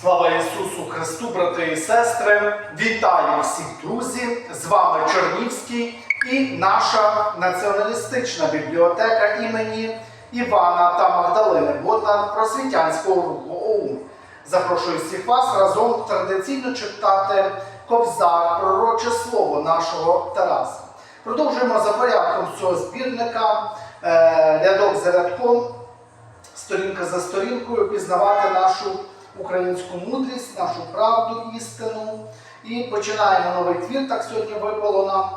Слава Ісусу Христу, брати і сестри! Вітаю всіх друзі! З вами Чернівський і наша націоналістична бібліотека імені Івана та Магдалини Боднар просвітянського руху ОУН. Запрошую всіх вас разом традиційно читати Кобзар, пророче слово нашого Тараса. Продовжуємо за порядком цього збірника е, рядок за рядком сторінка за сторінкою пізнавати нашу українську мудрість, нашу правду, істину. І починаємо новий твір. Так сьогодні випало нам.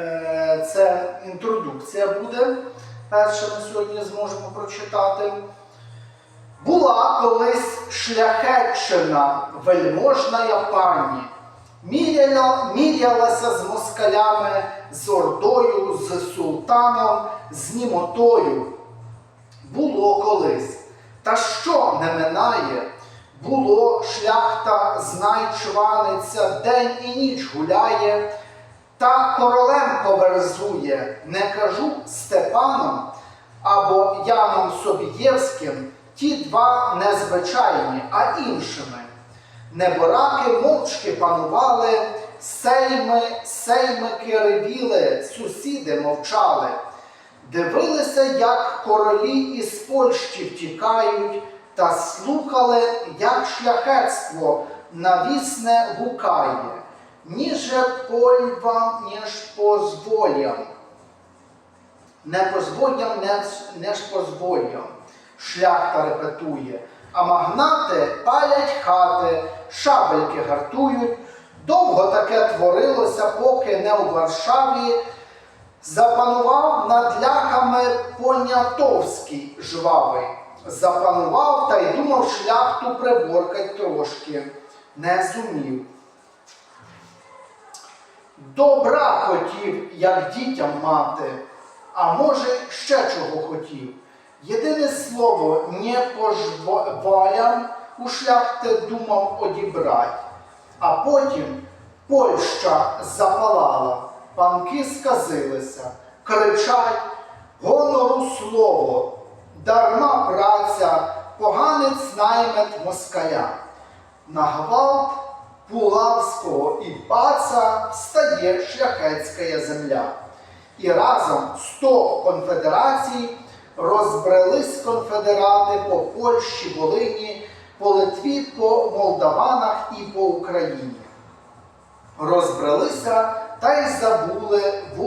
Е, Це інтродукція буде. Перше ми сьогодні зможемо прочитати. Була колись шляхетчина, вельможна пані, міряла, мірялася з москалями, з ордою, з султаном, з німотою. Було колись. Та що не минає? Було шляхта, знай день і ніч гуляє, та королем поверзує, не кажу Степаном або Яном Собієвським, ті два незвичайні, а іншими. Небораки мовчки панували, сейми, сеймики ревіли, сусіди мовчали. Дивилися, як королі із Польщі втікають, та слухали, як шляхетство навісне гукає, ніже польвам, ніж позволям. Не позволям, не, ж позволям, шляхта репетує, а магнати палять хати, шабельки гартують. Довго таке творилося, поки не у Варшаві Запанував над ляхами Понятовський жвавий. Запанував та й думав шляхту приборкать трошки. Не зумів. Добра хотів, як дітям мати, а може ще чого хотів. Єдине слово не пожвалям у шляхти думав одібрать. А потім Польща запалала, панки сказилися, кричать гонору слово, дарма праця, поганець наймет москаля. На гвалт Пулавського і паца встає шляхетська земля. І разом сто конфедерацій розбрелись конфедерати по Польщі, Волині, по Литві, по Молдаванах і по Україні. Розбрелися та й забули волю.